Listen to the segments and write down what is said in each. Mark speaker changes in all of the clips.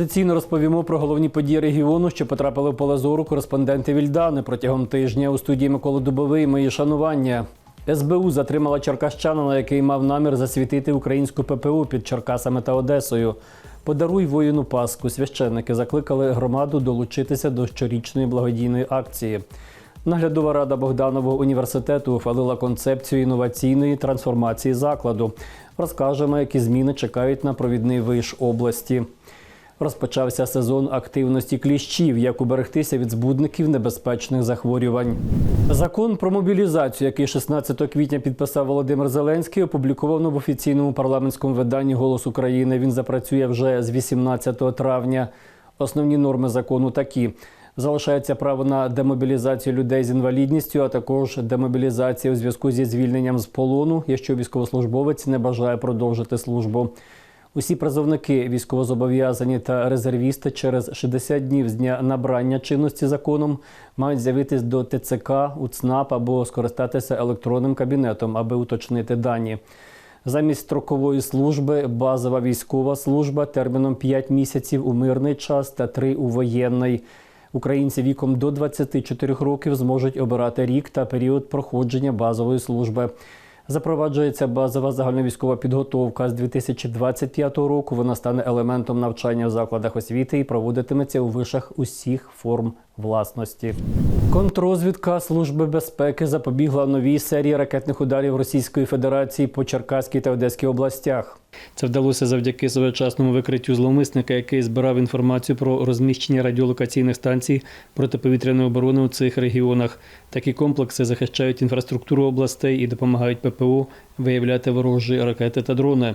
Speaker 1: Традиційно розповімо про головні події регіону, що потрапили в поле зору кореспонденти Вільдани протягом тижня у студії Миколи Дубовий. Мої шанування. СБУ затримала черкащанина, який мав намір засвітити українську ППУ під Черкасами та Одесою. Подаруй воїну Пасху. Священники закликали громаду долучитися до щорічної благодійної акції. Наглядова рада Богданового університету ухвалила концепцію інноваційної трансформації закладу. Розкажемо, які зміни чекають на провідний виш області. Розпочався сезон активності кліщів, як уберегтися від збудників небезпечних захворювань. Закон про мобілізацію, який 16 квітня підписав Володимир Зеленський, опубліковано в офіційному парламентському виданні Голос України. Він запрацює вже з 18 травня. Основні норми закону такі: залишається право на демобілізацію людей з інвалідністю, а також демобілізація у зв'язку зі звільненням з полону, якщо військовослужбовець не бажає продовжити службу. Усі призовники, військовозобов'язані та резервісти через 60 днів з дня набрання чинності законом мають з'явитись до ТЦК, УЦНАП або скористатися електронним кабінетом, аби уточнити дані. Замість строкової служби базова військова служба терміном 5 місяців у мирний час та 3 у воєнний. Українці віком до 24 років зможуть обирати рік та період проходження базової служби. Запроваджується базова загальновійськова підготовка з 2025 року. Вона стане елементом навчання в закладах освіти і проводитиметься у вишах усіх форм власності. Контррозвідка Служби безпеки запобігла новій серії ракетних ударів Російської Федерації по Черкаській та Одеській областях. Це вдалося завдяки своєчасному викриттю зловмисника, який збирав інформацію про розміщення радіолокаційних станцій протиповітряної оборони у цих регіонах. Такі комплекси захищають інфраструктуру областей і допомагають ППО виявляти ворожі ракети та дрони.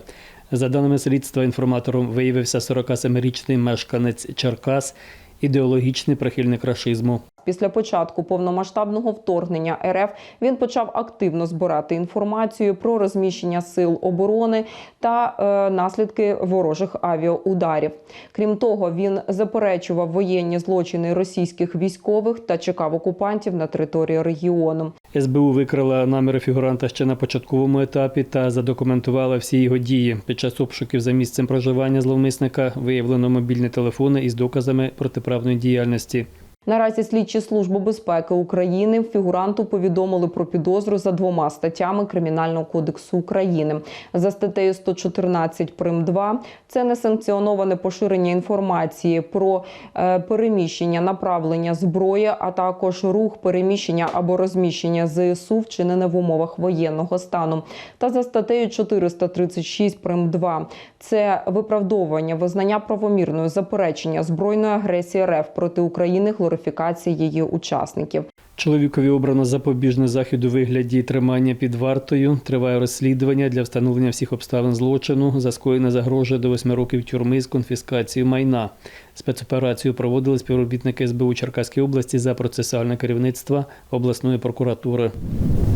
Speaker 1: За даними слідства, інформатором виявився 47-річний мешканець Черкас, ідеологічний прихильник рашизму.
Speaker 2: Після початку повномасштабного вторгнення РФ він почав активно збирати інформацію про розміщення сил оборони та е, наслідки ворожих авіаударів. Крім того, він заперечував воєнні злочини російських військових та чекав окупантів на території регіону.
Speaker 1: СБУ викрила наміри фігуранта ще на початковому етапі та задокументувала всі його дії. Під час обшуків за місцем проживання зловмисника виявлено мобільні телефони із доказами протиправної діяльності.
Speaker 2: Наразі слідчі служби безпеки України фігуранту повідомили про підозру за двома статтями Кримінального кодексу України. За статтею 114 прим 2 – це несанкціоноване поширення інформації про е, переміщення, направлення зброї, а також рух переміщення або розміщення ЗСУ вчинене в умовах воєнного стану. Та за статтею 436 прим 2 – це виправдовування, визнання правомірної заперечення збройної агресії РФ проти України, глорифікації її учасників.
Speaker 1: Чоловікові обрано запобіжний захід у вигляді тримання під вартою. Триває розслідування для встановлення всіх обставин злочину. За скоєне загрожує до восьми років тюрми з конфіскацією майна. Спецоперацію проводили співробітники СБУ Черкаської області за процесуальне керівництво обласної прокуратури.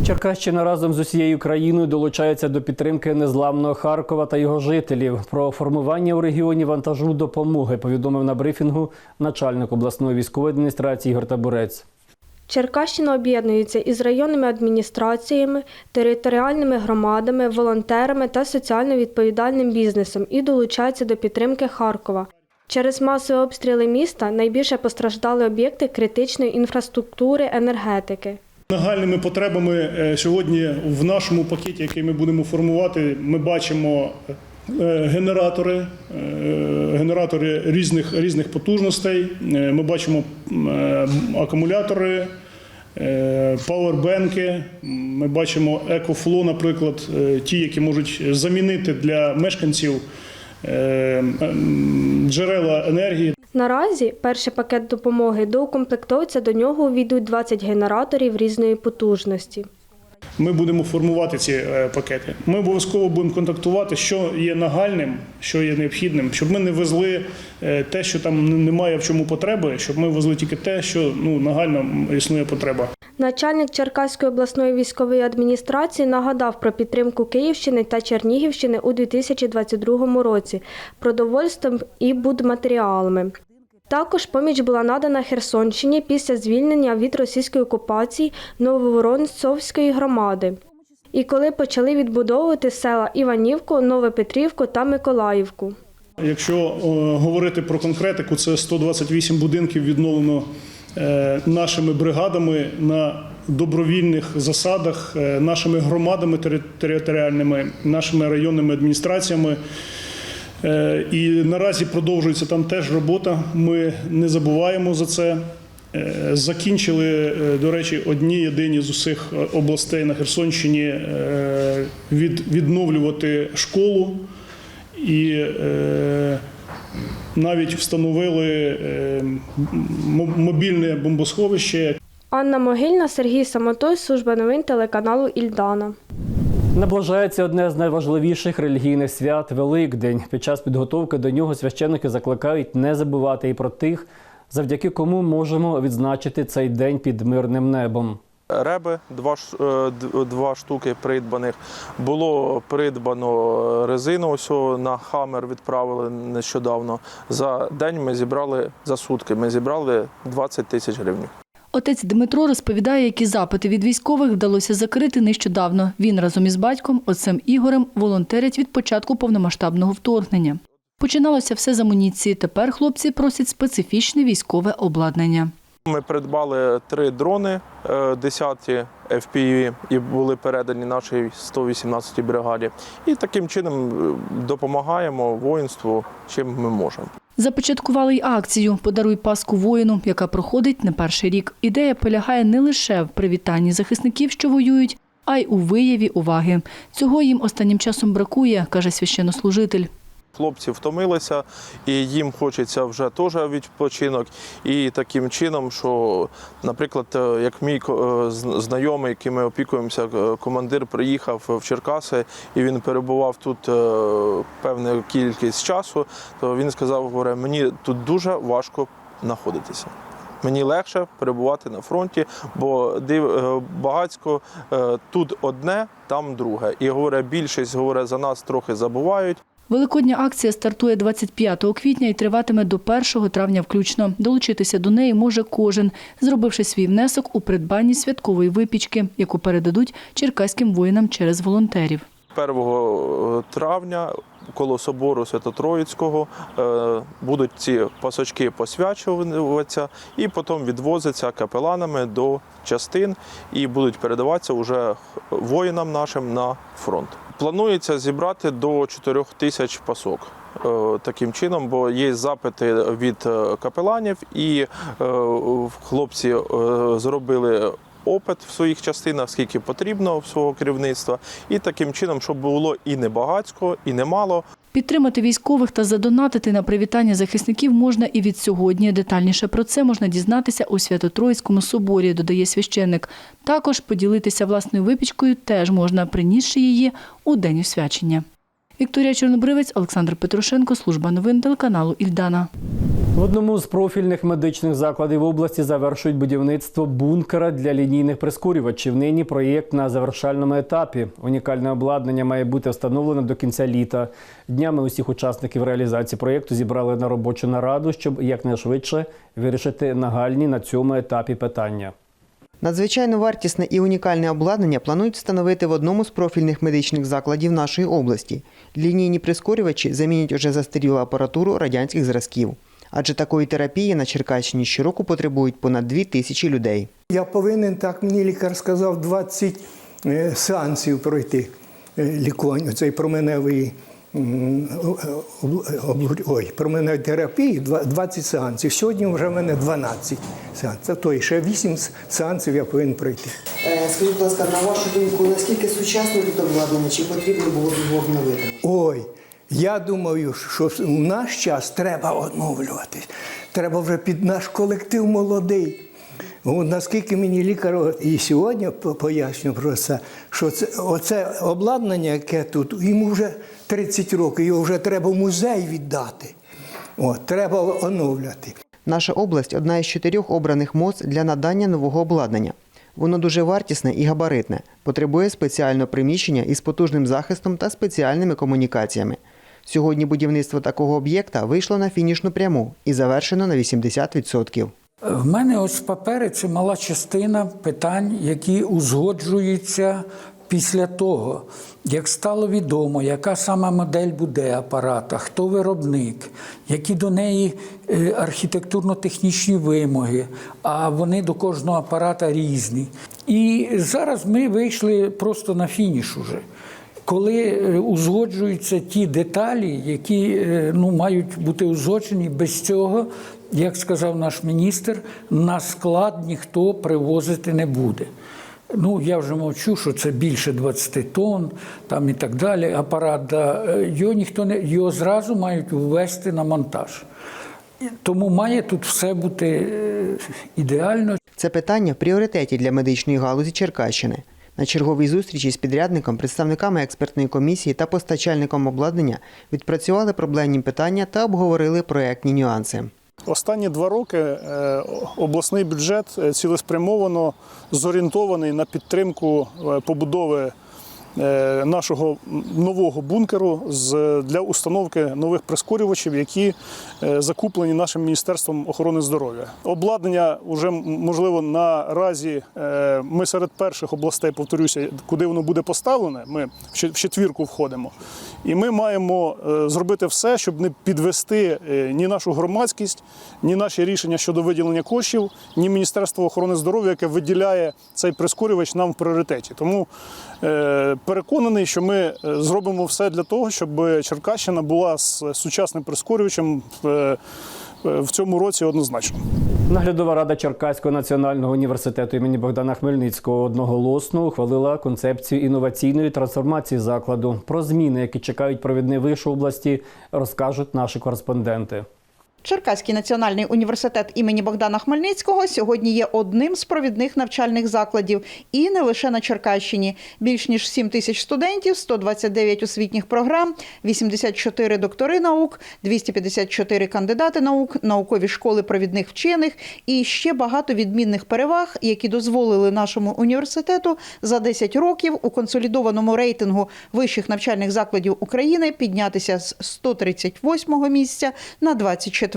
Speaker 1: Черкащина разом з усією країною долучається до підтримки незламного Харкова та його жителів. Про формування у регіоні вантажу допомоги повідомив на брифінгу начальник обласної військової адміністрації Ігор Табурець.
Speaker 3: Черкащина об'єднується із районними адміністраціями, територіальними громадами, волонтерами та соціально відповідальним бізнесом і долучається до підтримки Харкова. Через масові обстріли міста найбільше постраждали об'єкти критичної інфраструктури енергетики.
Speaker 4: Нагальними потребами е, сьогодні в нашому пакеті, який ми будемо формувати, ми бачимо е, генератори, е, генератори різних, різних потужностей. Ми бачимо акумулятори, пауербенки. Ми бачимо екофло, наприклад, ті, які можуть замінити для мешканців джерела енергії.
Speaker 3: Наразі перший пакет допомоги доукомплектовується, до нього увійдуть 20 генераторів різної потужності.
Speaker 4: Ми будемо формувати ці е, пакети. Ми обов'язково будемо контактувати, що є нагальним, що є необхідним, щоб ми не везли е, те, що там немає в чому потреби, щоб ми везли тільки те, що ну нагально існує потреба.
Speaker 3: Начальник Черкаської обласної військової адміністрації нагадав про підтримку Київщини та Чернігівщини у 2022 році продовольством і будматеріалами. Також поміч була надана Херсонщині після звільнення від російської окупації Нововоронцовської громади. І коли почали відбудовувати села Іванівку, Новопетрівку та Миколаївку.
Speaker 4: Якщо е, говорити про конкретику, це 128 будинків відновлено е, нашими бригадами на добровільних засадах, е, нашими громадами територіальними, нашими районними адміністраціями. Е, І наразі продовжується там теж робота. Ми не забуваємо за це. Е, Закінчили, е, до речі, одні єдині з усіх областей на Херсонщині від, відновлювати школу і навіть встановили мобільне бомбосховище,
Speaker 3: Анна Могильна, Сергій Самотой, служба новин телеканалу Ільдана.
Speaker 1: Наближається одне з найважливіших релігійних свят Великдень. Під час підготовки до нього священники закликають не забувати і про тих, завдяки кому можемо відзначити цей день під мирним небом.
Speaker 5: Реби два, е, два штуки придбаних. Було придбано резину. Ось на Хаммер відправили нещодавно. За день ми зібрали за сутки. Ми зібрали 20 тисяч гривень.
Speaker 6: Отець Дмитро розповідає, які запити від військових вдалося закрити нещодавно. Він разом із батьком, отцем Ігорем, волонтерять від початку повномасштабного вторгнення. Починалося все з амуніції. Тепер хлопці просять специфічне військове обладнання.
Speaker 5: Ми придбали три дрони, е, 10 FPV, і були передані нашій 118-й бригаді. І таким чином е, допомагаємо воїнству, чим ми можемо.
Speaker 6: Започаткували й акцію Подаруй паску воїну, яка проходить не перший рік. Ідея полягає не лише в привітанні захисників, що воюють, а й у вияві уваги. Цього їм останнім часом бракує, каже священнослужитель.
Speaker 5: Хлопці втомилися, і їм хочеться вже теж відпочинок. І таким чином, що, наприклад, е, як мій е, знайомий, яким ми опікуємося, е, командир приїхав в Черкаси і він перебував тут певну кількість часу, то він сказав: говорить, мені тут дуже важко знаходитися. Мені легше перебувати на фронті, бо багацько тут одне, там друге. І говорить, більшість говорить, за нас трохи забувають.
Speaker 6: Великодня акція стартує 25 квітня і триватиме до 1 травня включно. Долучитися до неї може кожен, зробивши свій внесок у придбанні святкової випічки, яку передадуть черкаським воїнам через волонтерів.
Speaker 5: 1 травня коло собору Свято-Троїцького е, будуть ці пасочки посвячуватися і потім відвозяться капеланами до частин і будуть передаватися уже воїнам нашим на фронт. Планується зібрати до 4 тисяч пасок. е, Таким чином, бо є запити від е, капеланів, і хлопці зробили опит в своїх частинах, скільки потрібно в свого керівництва, і таким чином, щоб було і не багацько, і не мало.
Speaker 6: Підтримати військових та задонатити на привітання захисників можна і від сьогодні. Детальніше про це можна дізнатися у Свято-Троїцькому соборі, додає священник. Також поділитися власною випічкою теж можна, принісши її у день освячення. Вікторія Чорнобривець, Олександр Петрушенко, служба новин телеканалу Ільдана.
Speaker 1: В одному з профільних медичних закладів області завершують будівництво бункера для лінійних прискорювачів. Нині проєкт на завершальному етапі. Унікальне обладнання має бути встановлено до кінця літа. Днями усіх учасників реалізації проєкту зібрали на робочу нараду, щоб якнайшвидше вирішити нагальні на цьому етапі питання.
Speaker 7: Надзвичайно вартісне і унікальне обладнання планують встановити в одному з профільних медичних закладів нашої області. Лінійні прискорювачі замінять уже застарілу апаратуру радянських зразків. Адже такої терапії на Черкащині щороку потребують понад дві тисячі людей.
Speaker 8: Я повинен, так мені лікар сказав, 20 е, сеансів пройти е, лікування, цей променевий ой, променевої терапії, два- 20 сеансів. Сьогодні вже в мене 12 сеансів. Тобто ще 8 сеансів я повинен пройти.
Speaker 7: Е, Скажіть, будь ласка, на вашу думку, наскільки сучасне тут обладнання, чи потрібно було б його обновити?
Speaker 8: Ой, я думаю, що в наш час треба оновлюватись. Треба вже під наш колектив молодий. От наскільки мені лікар і сьогодні по- пояснює про це, що це оце обладнання, яке тут, йому вже 30 років, його вже треба в музей віддати. От, треба оновляти.
Speaker 7: Наша область одна із чотирьох обраних МОЗ для надання нового обладнання. Воно дуже вартісне і габаритне, потребує спеціального приміщення із потужним захистом та спеціальними комунікаціями. Сьогодні будівництво такого об'єкта вийшло на фінішну пряму і завершено на 80%.
Speaker 9: В мене ось папери це мала частина питань, які узгоджуються після того, як стало відомо, яка сама модель буде апарата, хто виробник, які до неї е, архітектурно-технічні вимоги, а вони до кожного апарата різні. І зараз ми вийшли просто на фініш уже. Коли е, узгоджуються ті деталі, які е, ну, мають бути узгоджені, без цього, як сказав наш міністр, на склад ніхто привозити не буде. Ну, я вже мовчу, що це більше 20 тонн там і так далі. Апарат, да, його ніхто не його зразу мають ввести на монтаж. Тому має тут все бути е, ідеально.
Speaker 7: Це питання в пріоритеті для медичної галузі Черкащини. На черговій зустрічі з підрядником, представниками експертної комісії та постачальником обладнання відпрацювали проблемні питання та обговорили проектні нюанси.
Speaker 4: Останні два роки е, обласний бюджет е, цілеспрямовано зорієнтований на підтримку е, побудови нашого нового бункеру для установки нових прискорювачів, які е, закуплені нашим міністерством охорони здоров'я. Обладнання вже можливо наразі е, ми серед перших областей, повторюся, куди воно буде поставлене. Ми в четвірку входимо. І ми маємо е, зробити все, щоб не підвести е, ні нашу громадськість, ні наші рішення щодо виділення коштів, ні Міністерство охорони здоров'я, яке виділяє цей прискорювач нам в пріоритеті. Тому е, переконаний, що ми е, зробимо все для того, щоб Черкащина була з сучасним прискорювачем в, е, в цьому році однозначно.
Speaker 1: Наглядова рада Черкаського національного університету імені Богдана Хмельницького одноголосно ухвалила концепцію інноваційної трансформації закладу. Про зміни, які чекають провідний виш області, розкажуть наші кореспонденти.
Speaker 10: Черкаський національний університет імені Богдана Хмельницького сьогодні є одним з провідних навчальних закладів і не лише на Черкащині. Більш ніж 7 тисяч студентів, 129 освітніх програм, 84 доктори наук, 254 кандидати наук, наукові школи провідних вчених і ще багато відмінних переваг, які дозволили нашому університету за 10 років у консолідованому рейтингу вищих навчальних закладів України піднятися з 138 місця на 24.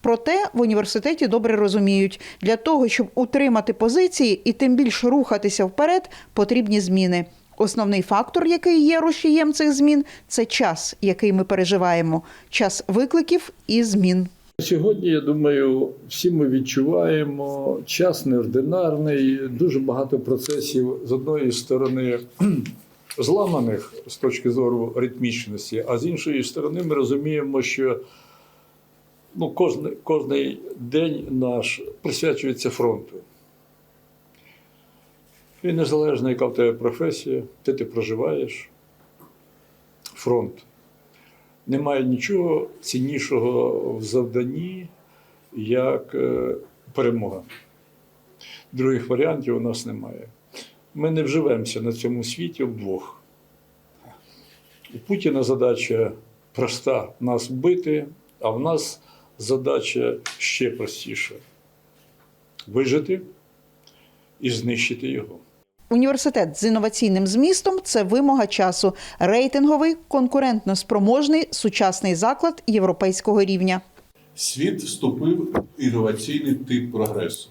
Speaker 10: Проте в університеті добре розуміють, для того, щоб утримати позиції і тим більше рухатися вперед, потрібні зміни. Основний фактор, який є рушієм цих змін, це час, який ми переживаємо, час викликів і змін.
Speaker 11: Сьогодні, я думаю, всі ми відчуваємо час неординарний, дуже багато процесів з одної сторони зламаних з точки зору ритмічності, а з іншої сторони, ми розуміємо, що ну, кожний, кожний день наш присвячується фронту. І незалежно, яка в тебе професія, де ти проживаєш, фронт. Немає нічого ціннішого в завданні, як е, перемога. Других варіантів у нас немає. Ми не вживемося на цьому світі вдвох. У Путіна задача проста нас вбити, а в нас задача ще простіша вижити і знищити його.
Speaker 10: Університет з інноваційним змістом це вимога часу, рейтинговий, конкурентно спроможний, сучасний заклад європейського рівня.
Speaker 12: Світ вступив в інноваційний тип прогресу.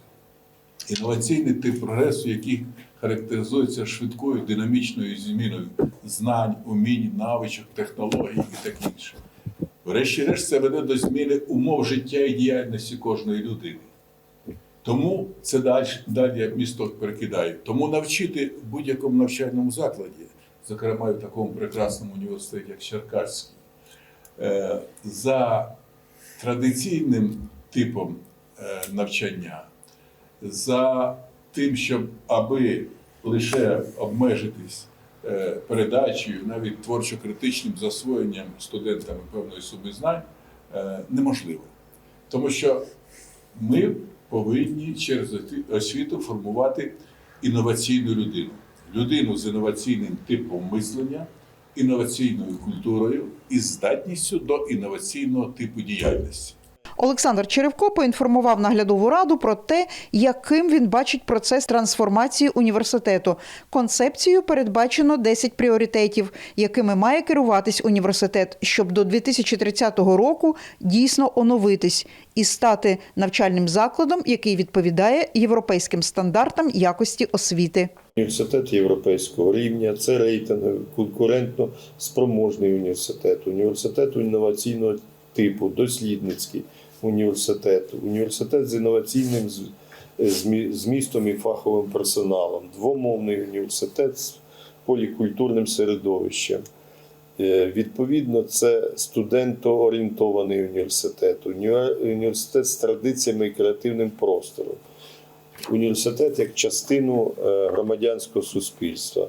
Speaker 12: Інноваційний тип прогресу, який характеризується швидкою динамічною зміною знань, умінь, навичок, технологій і таке інше. Врешті-решт, це веде до зміни умов життя і діяльності кожної людини. Тому це далі, далі місток перекидає. Тому навчити в будь-якому навчальному закладі, зокрема в такому прекрасному університеті, як Черкаський, е, за традиційним типом е, навчання, за тим, щоб аби лише обмежитись передачею, навіть творчо-критичним засвоєнням студентами певної суми знань, е, неможливо. Тому що ми повинні через освіту формувати інноваційну людину. Людину з інноваційним типом мислення, інноваційною культурою і здатністю до інноваційного типу діяльності.
Speaker 10: Олександр Черевко поінформував наглядову раду про те, яким він бачить процес трансформації університету. Концепцією передбачено 10 пріоритетів, якими має керуватись університет, щоб до 2030 року дійсно оновитись і стати навчальним закладом, який відповідає європейським стандартам якості освіти.
Speaker 13: Університет європейського рівня це рейтинг конкурентно спроможний університет, університет інноваційного типу, дослідницький університет, університет з інноваційним змістом і фаховим персоналом, двомовний університет з полікультурним середовищем. Е, Відповідно, це студентоорієнтований університет, університет з традиціями і креативним простором університет як частину е, громадянського суспільства.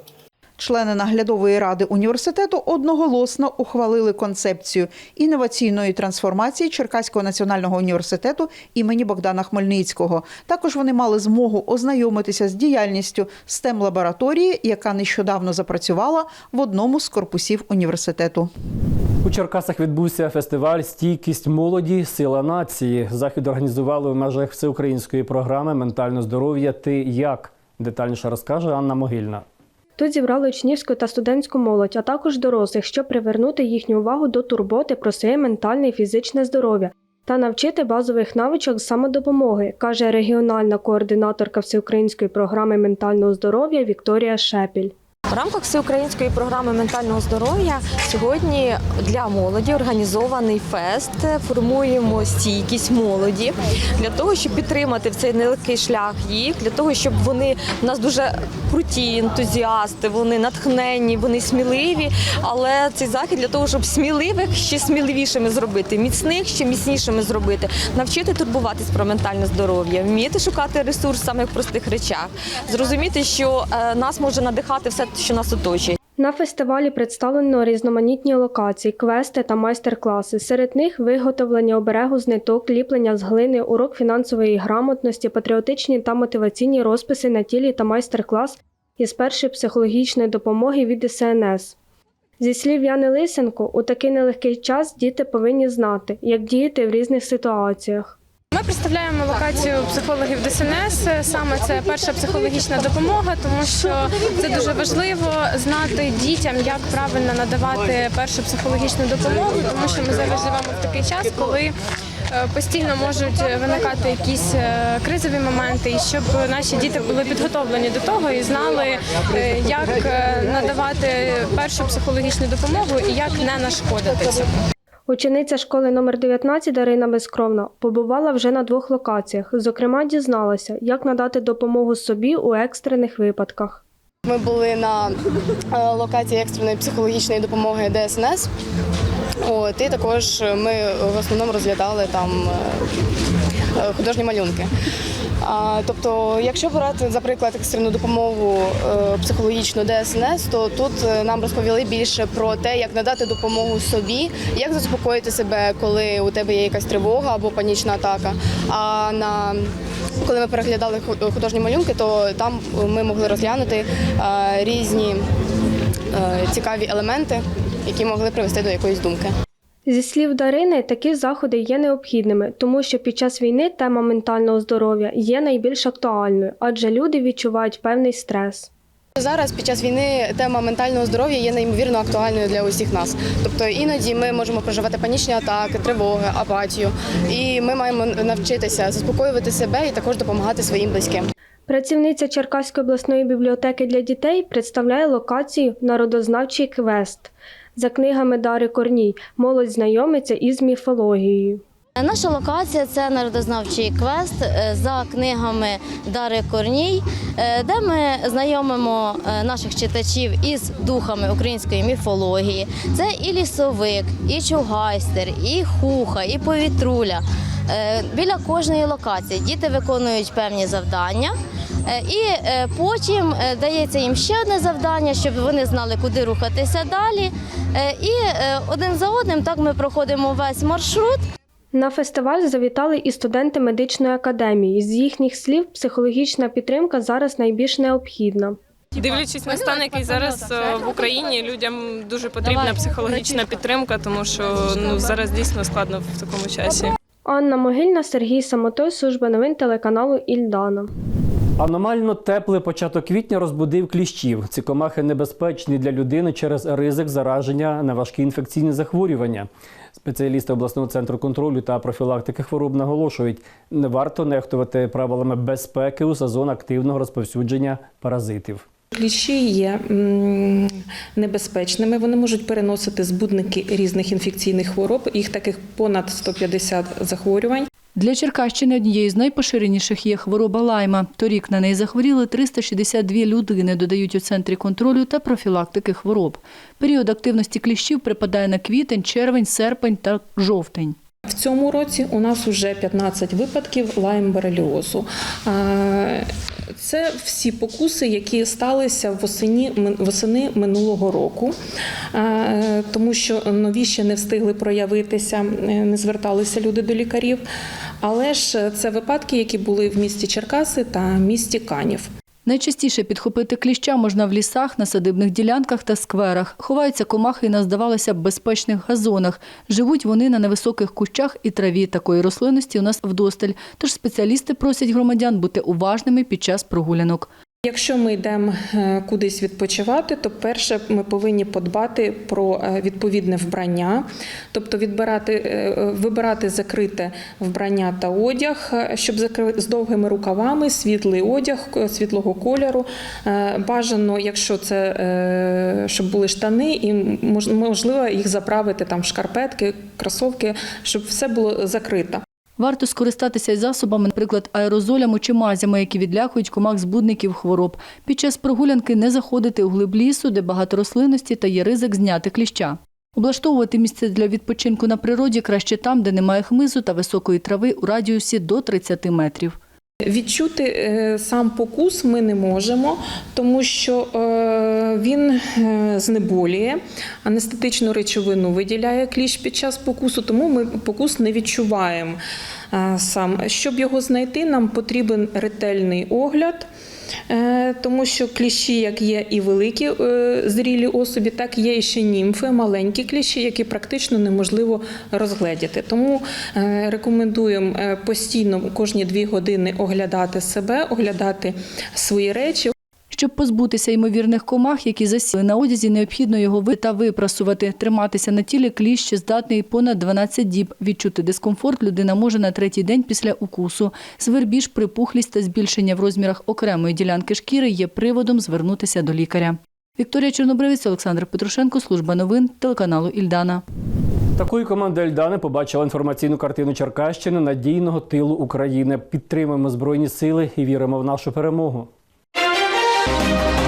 Speaker 10: Члени наглядової ради університету одноголосно ухвалили концепцію інноваційної трансформації Черкаського національного університету імені Богдана Хмельницького. Також вони мали змогу ознайомитися з діяльністю stem лабораторії, яка нещодавно запрацювала в одному з корпусів університету.
Speaker 1: У Черкасах відбувся фестиваль Стійкість молоді, сила нації. Захід організували в межах всеукраїнської програми Ментальне здоров'я. Ти як детальніше розкаже Анна Могильна.
Speaker 3: Тут зібрали учнівську та студентську молодь, а також дорослих, щоб привернути їхню увагу до турботи про своє ментальне і фізичне здоров'я та навчити базових навичок самодопомоги, каже регіональна координаторка всеукраїнської програми ментального здоров'я Вікторія Шепіль.
Speaker 14: В рамках всеукраїнської програми ментального здоров'я сьогодні для молоді організований фест. Формуємо стійкість молоді для того, щоб підтримати в цей нелегкий шлях їх, для того, щоб вони в нас дуже круті ентузіасти, вони натхненні, вони сміливі. Але цей захід для того, щоб сміливих ще сміливішими зробити, міцних ще міцнішими зробити, навчити турбуватись про ментальне здоров'я, вміти шукати ресурс в простих речах, зрозуміти, що е, нас може надихати все, що нас оточує.
Speaker 3: На фестивалі представлено різноманітні локації, квести та майстер-класи. Серед них виготовлення оберегу з ниток, ліплення з глини, урок фінансової грамотності, патріотичні та мотиваційні розписи на тілі та майстер-клас із першої психологічної допомоги від СНС. Зі слів Яни Лисенко, у такий нелегкий час діти повинні знати, як діяти в різних ситуаціях.
Speaker 15: Ми представляємо локацію психологів ДСНС. Саме це перша психологічна допомога, тому що це дуже важливо знати дітям, як правильно надавати першу психологічну допомогу, тому що ми зараз живемо в такий час, коли е, постійно можуть виникати якісь е, кризові моменти, і щоб наші діти були підготовлені до того і знали, е, як надавати першу психологічну допомогу і як не нашкодити цьому.
Speaker 3: Учениця школи номер 19 Дарина Безкровна побувала вже на двох локаціях. Зокрема, дізналася, як надати допомогу собі у екстрених випадках.
Speaker 16: Ми були на е, локації екстреної психологічної допомоги ДСНС. От, і також ми в основному розглядали там е, е, художні малюнки. Тобто, якщо брати, наприклад, екстрену допомогу е, психологічну ДСНС, то тут е, нам розповіли більше про те, як надати допомогу собі, як заспокоїти себе, коли у тебе є якась тривога або панічна атака. А на коли ми переглядали ху- художні малюнки, то там ми могли розглянути е, різні цікаві елементи, які могли привести до якоїсь думки.
Speaker 3: Зі слів Дарини, такі заходи є необхідними, тому що під час війни тема ментального здоров'я є найбільш актуальною, адже люди відчувають певний стрес.
Speaker 16: Зараз під час війни тема ментального здоров'я є неймовірно актуальною для усіх нас. Тобто іноді ми можемо проживати панічні атаки, тривоги, апатію, і ми маємо навчитися заспокоювати себе і також допомагати своїм близьким.
Speaker 3: Працівниця Черкаської обласної бібліотеки для дітей представляє локацію Народознавчий квест. За книгами Дари Корній молодь знайомиться із міфологією.
Speaker 17: Наша локація це народознавчий квест е, за книгами Дари Корній, е, де ми знайомимо е, наших читачів із духами української міфології. Це і лісовик, і чугайстер, і хуха, і повітруля. Біля кожної локації діти виконують певні завдання. Е, І е, потім е, дається їм ще одне завдання, щоб вони знали, куди рухатися далі. І один за одним так ми проходимо весь маршрут.
Speaker 3: На фестиваль завітали і студенти медичної академії. З їхніх слів, психологічна підтримка зараз найбільш необхідна.
Speaker 18: Дивлячись на стан, який зараз в Україні, людям дуже потрібна психологічна підтримка, тому що ну зараз дійсно складно в такому часі.
Speaker 3: Анна Могильна, Сергій Самотой, служба новин телеканалу Ільдана.
Speaker 1: Аномально теплий початок квітня розбудив кліщів. Ці комахи небезпечні для людини через ризик зараження на важкі інфекційні захворювання. Спеціалісти обласного центру контролю та профілактики хвороб наголошують, не варто нехтувати правилами безпеки у сезон активного розповсюдження паразитів.
Speaker 19: Кліщі є небезпечними. Вони можуть переносити збудники різних інфекційних хвороб. Їх таких понад 150 захворювань.
Speaker 6: Для Черкащини однією з найпоширеніших є хвороба лайма. Торік на неї захворіли 362 людини, додають у центрі контролю та профілактики хвороб. Період активності кліщів припадає на квітень, червень, серпень та жовтень.
Speaker 19: В цьому році у нас вже 15 випадків лаймбореліозу. Е, Це всі покуси, які сталися восені, восени минулого року, тому що нові ще не встигли проявитися, е, не зверталися люди до лікарів. Але ж це випадки, які були в місті Черкаси та місті Канів.
Speaker 6: Найчастіше підхопити кліща можна в лісах, на садибних ділянках та скверах. Ховаються комахи на, здавалося б, безпечних газонах. Живуть вони на невисоких кущах і траві. Такої рослинності у нас вдосталь. Тож спеціалісти просять громадян бути уважними під час прогулянок.
Speaker 19: Якщо ми йдемо е, кудись відпочивати, то перше ми повинні подбати про е, відповідне вбрання, тобто відбирати, е, вибирати закрите вбрання та одяг, щоб закри- з довгими рукавами, світлий одяг світлого кольору. Бажано, якщо це щоб були штани, і можливо їх заправити там в шкарпетки, кросовки, щоб все було закрито.
Speaker 6: Варто скористатися й засобами, наприклад, аерозолями чи мазями, які відлякують комах збудників хвороб. Під час прогулянки не заходити у глиб лісу, де багато рослинності та є ризик зняти кліща. Облаштовувати місце для відпочинку на природі краще там, де немає хмизу та високої трави у радіусі до 30 метрів.
Speaker 19: Відчути е, сам покус ми не можемо, тому що е, він е, знеболює, анестетичну речовину виділяє кліщ під час покусу, тому ми покус не відчуваємо сам. Щоб його знайти, нам потрібен ретельний огляд. Е, Тому що кліщі, як є і великі е, зрілі особі, так є і ще німфи, маленькі кліщі, які практично неможливо розгледіти. Тому е, рекомендуємо постійно кожні дві години оглядати себе, оглядати свої речі.
Speaker 6: Щоб позбутися ймовірних комах, які засіли на одязі, необхідно його ви та випрасувати. Триматися на тілі кліщ здатний понад 12 діб. Відчути дискомфорт людина може на третій день після укусу. Свербіж, припухлість та збільшення в розмірах окремої ділянки шкіри є приводом звернутися до лікаря. Вікторія Чорнобривець, Олександр Петрушенко, служба новин телеканалу Ільдана.
Speaker 1: Такою команда Ельдани побачила інформаційну картину Черкащини надійного тилу України. Підтримуємо збройні сили і віримо в нашу перемогу. Thank you.